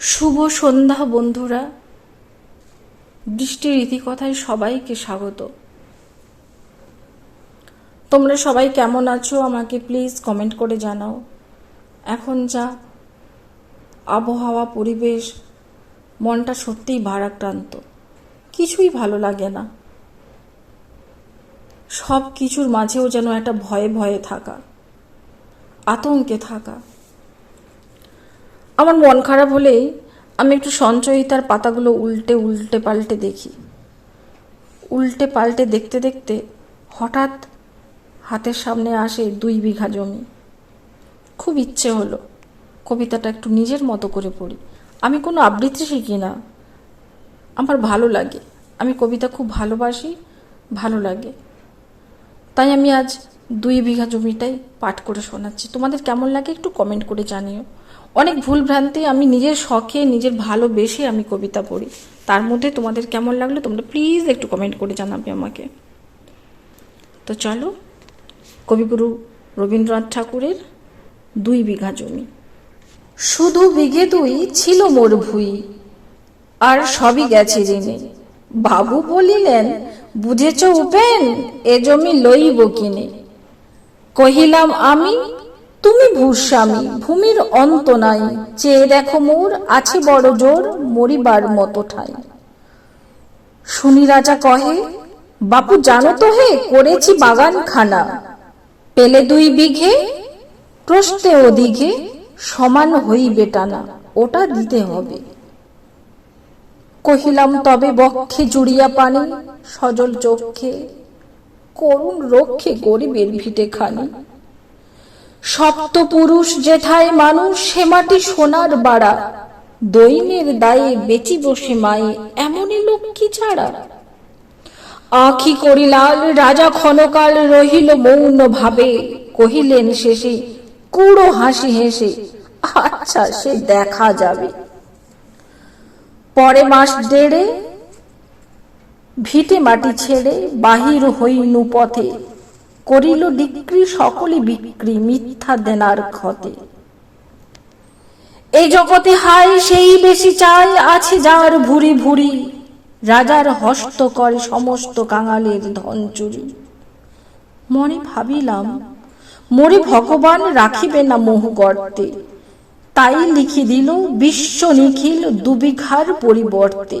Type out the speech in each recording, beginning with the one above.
শুভ সন্ধ্যা, বন্ধুরা। বৃষ্টির ইতিকথায় সবাইকে স্বাগত। তোমরা সবাই কেমন আছো? আমাকে প্লিজ কমেন্ট করে জানাও। এখন যা আবহাওয়া, পরিবেশ, মনটা সত্যিই ভারাক্রান্ত। কিছুই ভালো লাগে না। সব কিছুর মাঝেও যেন একটা ভয়ে ভয়ে থাকা, আতঙ্কে থাকা। আমার মন খারাপ হলেই আমি একটু সঞ্চয়িতার পাতাগুলো উল্টে উল্টে পাল্টে দেখি। উল্টে পাল্টে দেখতে দেখতে হঠাৎ হাতের সামনে আসে দুই বিঘা জমি। খুব ইচ্ছে হলো কবিতাটা একটু নিজের মতো করে পড়ি। আমি কোনো আবৃত্তি শিখি না। আমার ভালো লাগে। আমি কবিতা খুব ভালোবাসি, ভালো লাগে। তাই আমি আজ দুই বিঘা জমিটাই পাঠ করে শোনাচ্ছি। তোমাদের কেমন লাগে একটু কমেন্ট করে জানিও। অনেক ভুল ভ্রান্তি আমি নিজের শখে, নিজের ভালোবেসে আমি কবিতা পড়ি। তার মধ্যে তোমাদের কেমন লাগল তোমরা প্লিজ একটু কমেন্ট করে জানাবে আমাকে। তো চলো, কবিগুরু রবীন্দ্রনাথ ঠাকুরের দুই বিঘা জমি। শুধু বিঘে দুই ছিল মোর ভুই, আর সবই গেছে জেনে। বাবু বলিলেন, বুঝেছ উপেন, এ জমি লইব কিনে। কহিলাম, আমি তুমি ভূস্বামী, ভূমির অন্ত নাই। চেয়ে দেখো মোর, আছে বড় জোর, মরিবার মতো ঠাই। শুনি রাজা কহে, বাপু জানো তো হে, করেছি বাগান খানা পেলে দুই বিঘে, প্রশ্নে ও দিঘে সমান হইবে টানা, ওটা দিতে হবে। কহিলাম, তবে বক্ষে জুড়িয়া পানি, সজল চক্ষে, করুণ রক্ষে গরিবের ভিটে খানি। সপ্ত পুরুষ জেঠায় মানুষ সে মাটি সোনার বাড়া। দৈনের দায়ে বেচি বসে মায়ে এমনই লোক কি ছাড়া আখি করিলাল রাজা ক্ষণকাল রহিল মৌন ভাবে কহিলেন শেষে, কুড়ো হাসি হেসে আচ্ছা সে দেখা যাবে। পরে মাস দেড়ে ভিটে মাটি ছেড়ে বাহির হইনু পথে। করিল ডিক্রি সকলে বিক্রি, মিথ্যা দেনার ক্ষতে। এই জগতে হাই সেই বেশি চাই আছে যার ভুরি ভুরি। রাজার হস্ত করে সমস্ত কাঙালের ধন চুরি। মনে ভাবিলাম, মরে ভগবান রাখিবে না মোহ গর্তে। তাই লিখি দিল বিশ্ব নিখিল দুবিঘার পরিবর্তে।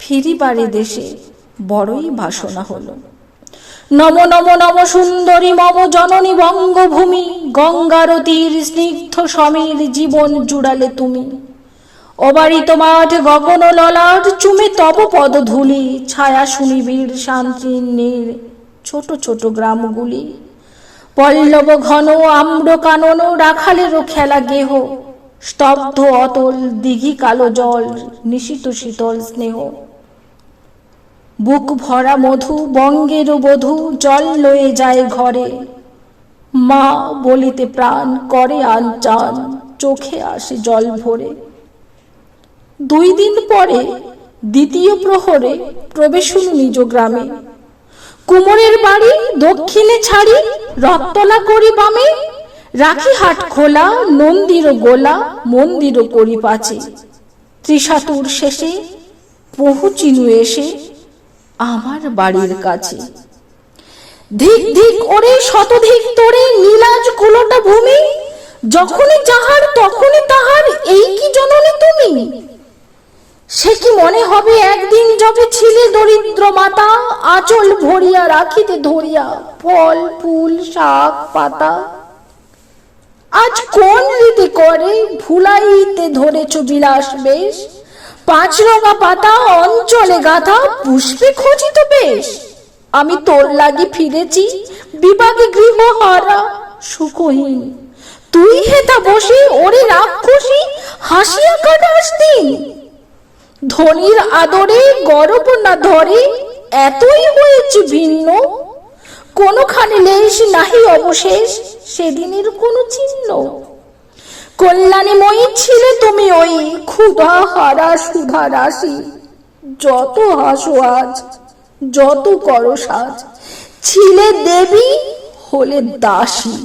ফিরিবারে দেশে বড়ই বাসনা হলো। নম নম নম সুন্দরী মম জননী বঙ্গভূমি গঙ্গারতীর স্নিগ্ধ সমীর জীবন জুড়ালে তুমি। অবারিত মাঠ গগন ললাট চুমে তব পদ ধুলি ছায়া সুনিবিড় শান্তি নীর ছোট ছোট গ্রামগুলি। পল্লব ঘন আম্র কানন রাখালেরও খেলা গেহ স্তব্ধ অতল দিঘি কালো জল নিশিত শীতল স্নেহ। বুক ভরা মধু বঙ্গের বধূ, জল লয়ে যায় ঘরে। মা বলিতে প্রাণ করে আনচান চোখে আসে জল ভরে। দুই দিন পরে দ্বিতীয় প্রহরে প্রবেশ হল নিজ গ্রামে। কুমোরের বাড়ি দক্ষিণে ছাড়ি রথতলা করি বামে, রাখি হাট খোলা, নন্দির গোলা, মন্দির করি পাচে ত্রিশাতুর শেষে পহুচিনু এসে আমার বাড়ির কাছে। ধিক ধিক ওরে শতধিক তোরে নীলাজ কুলোটা ভূমি। যখনই যাহার তখনই তাহার এই কি জননী তুমি? সে কি মনে হবে একদিন যবে ছিলে দরিদ্র মাতা আঁচল ভরিয়া রাখিতে ধরিয়া ফল ফুল শাক পাতা? আজ কোন রীতি করে ভুলাইতে ধরেছ বিলাস বেশ? পাঁচ রঙা পাতা, অঞ্চলে গাথা পুষ্পে খচিত বেশ। আমি তোর লাগি ফিরেছি, বিভাগে গৃহহারা সুখহীন তুই হেতা বসে, ওরে রাক্ষসী, হাসিয়া কাটাস দিন। ধনির আদরে, গরব না ধরে, এতই হয়েছে ভিন্ন। কোনখানে লেশ নাহি অবশেষ, সেদিনের কোনো চিহ্ন। কল্যাণীময়ী ছিলে তুমি ওই ক্ষুধা হারা সুধা রাশি। যত হাসো আজ, যত করো সাজ, ছিলে দেবী হলে দাসী।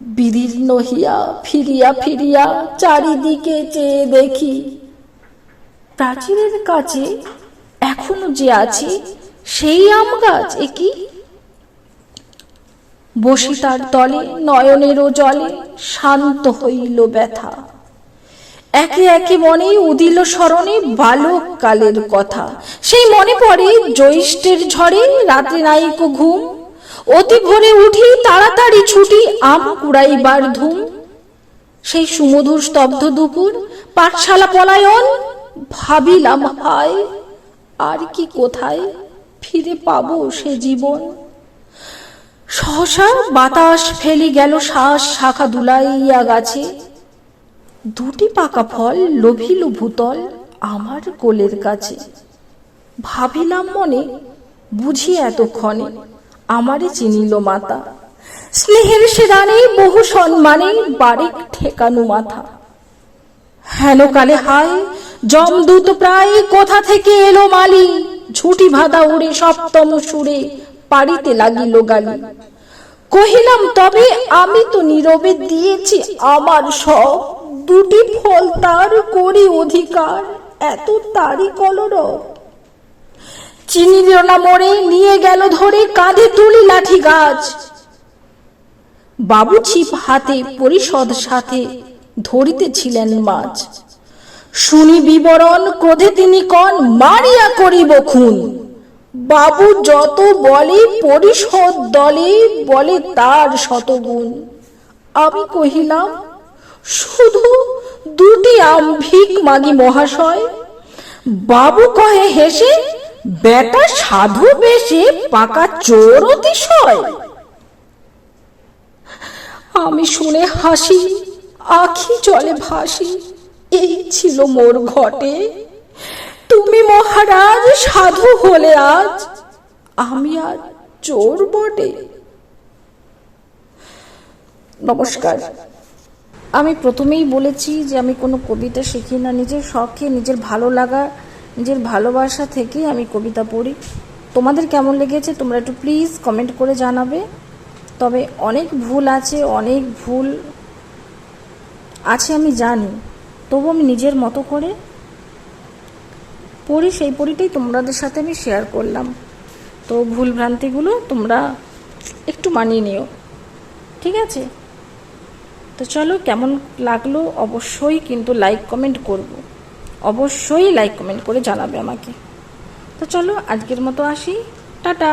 বিদীর্ণ হিয়া ফিরিয়া ফিরিয়া চারিদিকে চেয়ে দেখি, প্রাচীরের কাছে এখনও যে আছে, সেই আম গাছ বসি তার তলে, নয়নেরও জলে শান্ত হইল ব্যথা। একে একে মনে উদিল স্মরণে বালক কালের কথা। সেই মনে পড়ে জ্যৈষ্ঠের ঝড়ে রাতে নাইকো ঘুম। অতি ভোরে উঠি তাড়াতাড়ি ছুটি আম কুড়াইবার ধুম। সেই সুমধুর স্তব্ধ দুপুর, পাঠশালা পলায়ন, ভাবিলাম হায়, আর কি কোথায় ফিরে পাবো সে জীবন। সহসা বাতাস ফেলি গেল শ্বাস, শাখা দুলাইয়া গাছে। দুটি পাকা ফল লোভিল ভূতল আমার কোলের কাছে। ভাবিলাম মনে, বুঝি এতক্ষণে আমারে চিনিল মাতা। স্নেহের সে রানে বহু সম্মানে বারেক ঠেকানো মাথা। হেন কালে হায় জমদূত প্রায় কোথা থেকে এলো মালি? ঝুটি ভাদা উড়ে সপ্তম সুরে পারিতে লাগিল গালি। কহিলাম, তবে আমি তো নীরবে দিয়েছি আমার সব। দুটি ফল তার করি অধিকার, এত তারই কলরব। চিনি দিল না মরে, নিয়ে গেল ধরে কাঁধে তুলি লাঠি গাছ। বাবু ছিপ হাতে পরিষদ সাথে ধরিতেছিলেন মাছ। শুনি বিবরণ, ক্রোধে তিনি কন, মারিয়া করিব খুন। বাবু যত বলে পরিষদ দলে, বলে তার শতগুণ। আমি কহিলাম, শুধু দুটি আম ভিক মাগি মহাশয়। বাবু কহে হেসে, বেটা সাধু বেশে পাকা চোর অতিশয়। আমি শুনে হাসি, আখি জলে ভাসি, এই ছিল মোর ঘটে। তুমি মহারাজ, সাধু হলে আজ আমি আজ চোর বটে। নমস্কার। আমি প্রথমেই বলেছি যে আমি কোনো কবিতা শিখি না। নিজের শখে, নিজের ভালো লাগা, নিজের ভালোবাসা থেকেই আমি কবিতা পড়ি। তোমাদের কেমন লেগেছে তোমরা একটু প্লিজ কমেন্ট করে জানাবে। তবে অনেক ভুল আছে, অনেক ভুল আছে আমি জানি। তবু আমি নিজের মতো করে পড়ি, সেই পড়িটাই তোমাদের সাথে আমি শেয়ার করলাম। তো ভুলভ্রান্তিগুলো তোমরা একটু মানিয়ে নিও। ঠিক আছে? তো চলো, কেমন লাগল অবশ্যই কিন্তু লাইক কমেন্ট করব। অবশ্যই লাইক কমেন্ট করে জানাবে আমাকে। তো চলো, আজকের মতো আসি। টাটা!